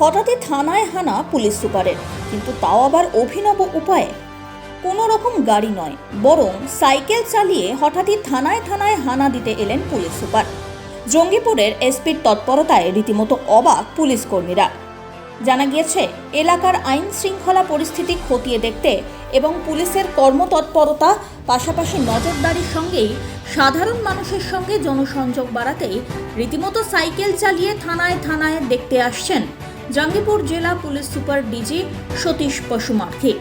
হঠাৎই থানায় হানা পুলিশ সুপারের। কিন্তু তাও আবার অভিনব উপায়ে। কোনো রকম গাড়ি নয়, বরং সাইকেল চালিয়ে হঠাৎই থানায় থানায় হানা দিতে এলেন পুলিশ সুপার। জঙ্গিপুরের এসপির তৎপরতায় রীতিমতো অবাক পুলিশ কর্মীরা। জানা গিয়েছে, এলাকার আইন শৃঙ্খলা পরিস্থিতি খতিয়ে দেখতে এবং পুলিশের কর্মতৎপরতা, পাশাপাশি নজরদারির সঙ্গেই সাধারণ মানুষের সঙ্গে জনসংযোগ বাড়াতেই রীতিমতো সাইকেল চালিয়ে থানায় থানায় দেখতে আসছেন জাঙ্গিপুর জেলা পুলিশ সুপার ডিজি সতীশ পশুমার্থী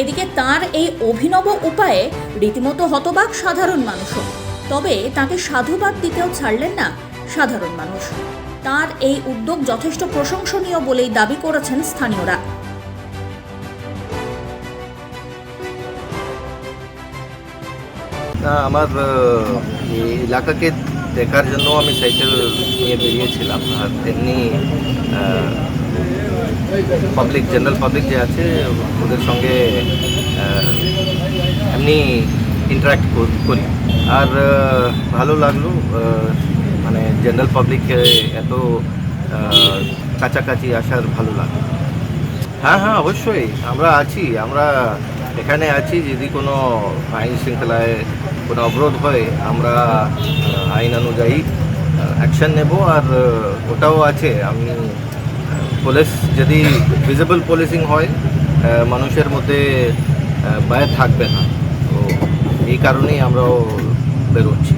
এদিকে তার এই অভিনব উপায়ে রীতিমতো হতবাক সাধারণ মানুষও। তবে তাকে সাধুবাদ দিতেও ছাড়লেন না সাধারণ মানুষ। তার এই উদ্যোগ যথেষ্ট প্রশংসনীয় বলেই দাবি করেছেন স্থানীয়রা। আমার এলাকাকে দেখার জন্য আমি সাইকেল নিয়ে বেরিয়েছিলাম। আর তেমনি পাবলিক জেনারেল পাবলিক যে আছে, ওদের সঙ্গে এমনি ইন্টারাক্ট করি আর ভালো লাগল মানে জেনারেল পাবলিককে এত কাছাকাছি আসার ভালো লাগল। হ্যাঁ হ্যাঁ অবশ্যই। আমরা আছি। আমরা এখানে আছি, যদি কোনো আইন শৃঙ্খলায় কোনো অবরোধ হয়, আমরা আইন অনুযায়ী অ্যাকশন নেব আর ওটাও আছে। আমি পুলিশ, যদি ভিজিবল পুলিশিং হয় মানুষের মধ্যে ভয় থাকবে না। তো এই কারণেই আমরাও বেরোচ্ছি।